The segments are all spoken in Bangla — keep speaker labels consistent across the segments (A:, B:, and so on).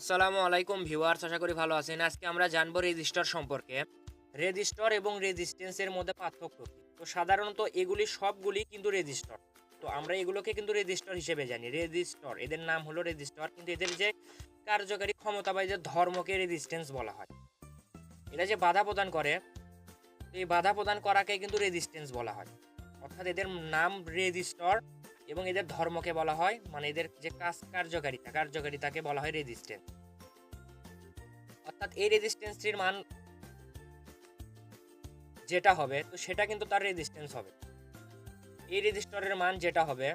A: আসসালামু আলাইকুম ভিউয়ার্স, আশা করি ভালো আছেন। আজকে আমরা জানব রেজিস্টার সম্পর্কে। রেজিস্টার এবং রেজিস্ট্যান্সের মধ্যে পার্থক্য তো সাধারণত এগুলি সবগুলি কিন্তু রেজিস্টার। তো আমরা এগুলোকে কিন্তু রেজিস্টার হিসেবে জানি। রেজিস্টার, এদের নাম হলো রেজিস্টার, কিন্তু এদের যে কার্যকারী ক্ষমতা বা যে ধর্মকে রেজিস্ট্যান্স বলা হয়। এরা যে বাধা প্রদান করে এই বাধা প্রদান করাকে কিন্তু রেজিস্ট্যান্স বলা হয়। অর্থাৎ এদের নাম রেজিস্টার এবং এদের ধর্মকে বলা হয় মানে এদের যে কাজ কার্যকারিতা, কার্যকারিতাকে বলা হয় রেজিস্ট্যান্স অর্থাৎ এই রেজিস্ট্যান্সটির মান যেটা হবে, তো সেটা কিন্তু তার রেজিস্ট্যান্স হবে। এই রেজিস্টরের মান যেটা হবে,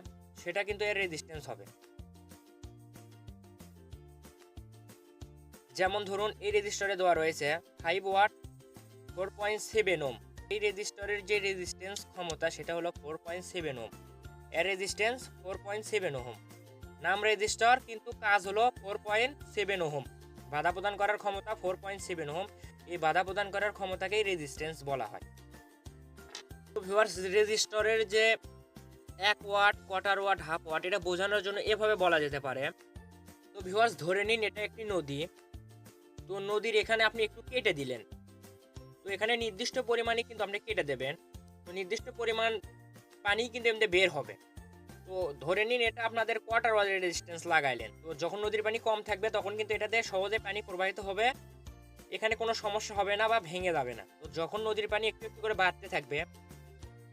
A: সেটা কিন্তু এর রেজিস্ট্যান্স হবে। যেমন ধরুন, এই রেজিস্টরে দেওয়া রয়েছে five watt four point seven ohm এই রেজিস্টরের যে রেজিস্ট্যান্স ক্ষমতা, সেটা হলো ফোর পয়েন্ট সেভেন ওম এর resistance four point seven ohm. নাম রেজিস্টার কিন্তু কাজ হলো ফোর পয়েন্ট সেভেন ওহম। বাধা প্রদান করার ক্ষমতা ফোর পয়েন্ট সেভেন ওহম। এই বাধা প্রদান করার ক্ষমতাকেই রেজিস্ট্যান্স বলা হয়। তো ভিউয়ার্স রেজিস্টরের যে এক watt quarter watt half watt, এটা বোঝানোর জন্য এভাবে বলা যেতে পারে। তো ভিউয়ার্স ধরে নিন এটা একটি নদী। তো নদীর এখানে আপনি একটু কেটে দিলেন। তো এখানে নির্দিষ্ট পরিমাণে কিন্তু আপনি কেটে দেবেন। তো নির্দিষ্ট পরিমাণ পানি কিন্তু এমনি বের হবে। তো ধরে নিন এটা আপনাদের কোয়ার্টার ওয়ালের রেজিস্ট্যান্স লাগাইলেন। তো যখন নদীর পানি কম থাকবে তখন কিন্তু এটাতে সহজে পানি প্রবাহিত হবে। এখানে কোনো সমস্যা হবে না বা ভেঙে যাবে না। তো যখন নদীর পানি একটু একটু করে বাড়তে থাকবে,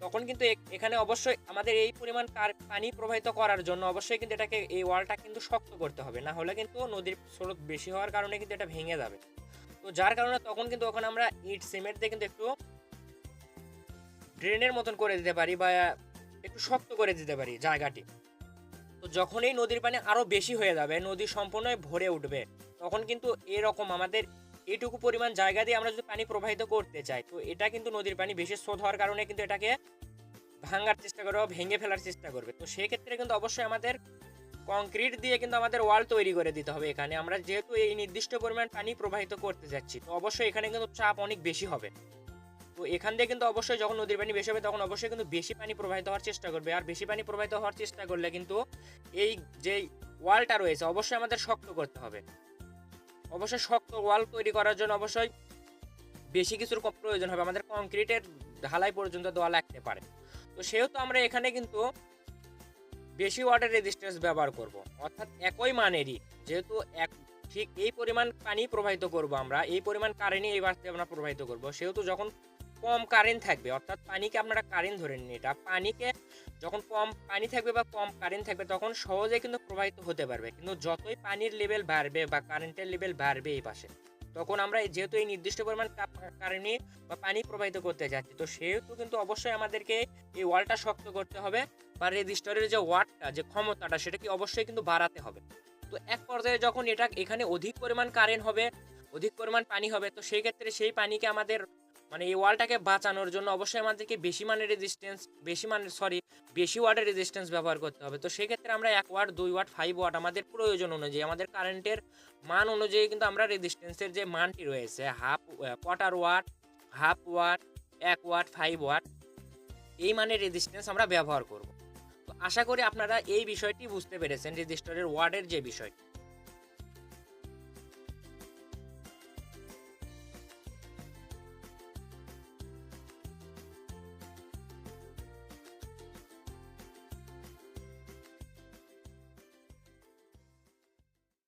A: তখন কিন্তু এখানে অবশ্যই আমাদের এই পরিমাণ পানি প্রবাহিত করার জন্য অবশ্যই কিন্তু এটাকে এই ওয়ালটা কিন্তু শক্ত করতে হবে। না হলে কিন্তু নদীর স্রোত বেশি হওয়ার কারণে কিন্তু এটা ভেঙে যাবে। তো যার কারণে তখন কিন্তু ওখানে আমরা ইট সিমেন্ট দিয়ে কিন্তু একটু ড্রেনের মতন করে দিতে পারি বা একটু শক্ত করে দিতে পারি জায়গাটি। তো যখনই নদীর পানি আরও বেশি হয়ে যাবে, নদী সম্পূর্ণ ভরে উঠবে, তখন কিন্তু এরকম আমাদের এইটুকু পরিমাণ জায়গা দিয়ে আমরা যদি পানি প্রবাহিত করতে চাই, তো এটা কিন্তু নদীর পানি বেশি স্রোত হওয়ার কারণে কিন্তু এটাকে ভাঙার চেষ্টা করবে ভেঙে ফেলার চেষ্টা করবে। তো সেক্ষেত্রে কিন্তু অবশ্যই আমাদের কংক্রিট দিয়ে কিন্তু আমাদের ওয়াল তৈরি করে দিতে হবে এখানে। আমরা যেহেতু এই নির্দিষ্ট পরিমাণ পানি প্রবাহিত করতে যাচ্ছি, তো অবশ্যই এখানে কিন্তু চাপ অনেক বেশি হবে। তো এখান দিয়ে কিন্তু অবশ্যই যখন নদীর পানি বেশি হবে, তখন অবশ্যই কিন্তু বেশি পানি প্রবাহিত হওয়ার চেষ্টা করবে। আর বেশি পানি প্রবাহিত হওয়ার চেষ্টা করলে কিন্তু এই যে ওয়ালটা রয়েছে, অবশ্যই আমাদের শক্ত করতে হবে। অবশ্যই শক্ত ওয়াল তৈরি করার জন্য অবশ্যই বেশি কিছুর প্রয়োজন হবে। আমাদের কংক্রিটের ঢালাই পর্যন্ত দেওয়া লাগতে পারে। তো সেহেতু আমরা এখানে কিন্তু বেশি ওয়াটার রেজিস্ট্যান্স ব্যবহার করব। অর্থাৎ একই মানেরই, যেহেতু এক ঠিক এই পরিমাণ পানি প্রবাহিত করব আমরা, এই পরিমাণ কারেন্টই এই বাসতে আমরা প্রবাহিত করব। সেহেতু যখন কম কারেন্ট থাকবে। অর্থাৎ পানিকে আপনারা কারেন্ট ধরে নিন এটা। পানিকে যখন কম, পানি থাকবে বা কম কারেন্ট থাকবে, তখন সহজে কিন্তু প্রবাহিত হতে পারবে। কিন্তু যতই পানির লেভেল বাড়বে বা কারেন্টের লেভেল বাড়বে এই পাশে, তখন আমরা যেহেতু এই নির্দিষ্ট পরিমাণ কারেন্ট বা পানি প্রবাহিত করতে যাচ্ছি, তো সেহেতু কিন্তু অবশ্যই আমাদেরকে এই ওয়ালটা শক্ত করতে হবে বা রেজিস্টারের যে ওয়াটটা, যে ক্ষমতাটা সেটাকে অবশ্যই কিন্তু বাড়াতে হবে। তো এক পর্যায়ে যখন এটা এখানে অধিক পরিমাণ কারেন্ট হবে, অধিক পরিমাণ পানি হবে, তো সেই ক্ষেত্রে সেই পানিকে আমাদের মানে এই ওয়ালটাকে বাঁচানোর জন্য অবশ্যই আমাদেরকে বেশি মানের রেজিস্ট্যান্স বেশি মানের সরি বেশি ওয়াটের রেজিস্ট্যান্স ব্যবহার করতে হবে। তো সেক্ষেত্রে আমরা এক ওয়াট দুই ওয়াট ফাইভ ওয়াট আমাদের প্রয়োজন অনুযায়ী, আমাদের কারেন্টের মান অনুযায়ী কিন্তু আমরা রেজিস্ট্যান্সের যে মানটি রয়েছে half quarter watt half watt এক ওয়াট ফাইভ ওয়াট এই মানের রেজিস্ট্যান্স আমরা ব্যবহার করব। তো আশা করি আপনারা এই বিষয়টি বুঝতে পেরেছেন রেজিস্টারের ওয়ার্ডের যে বিষয়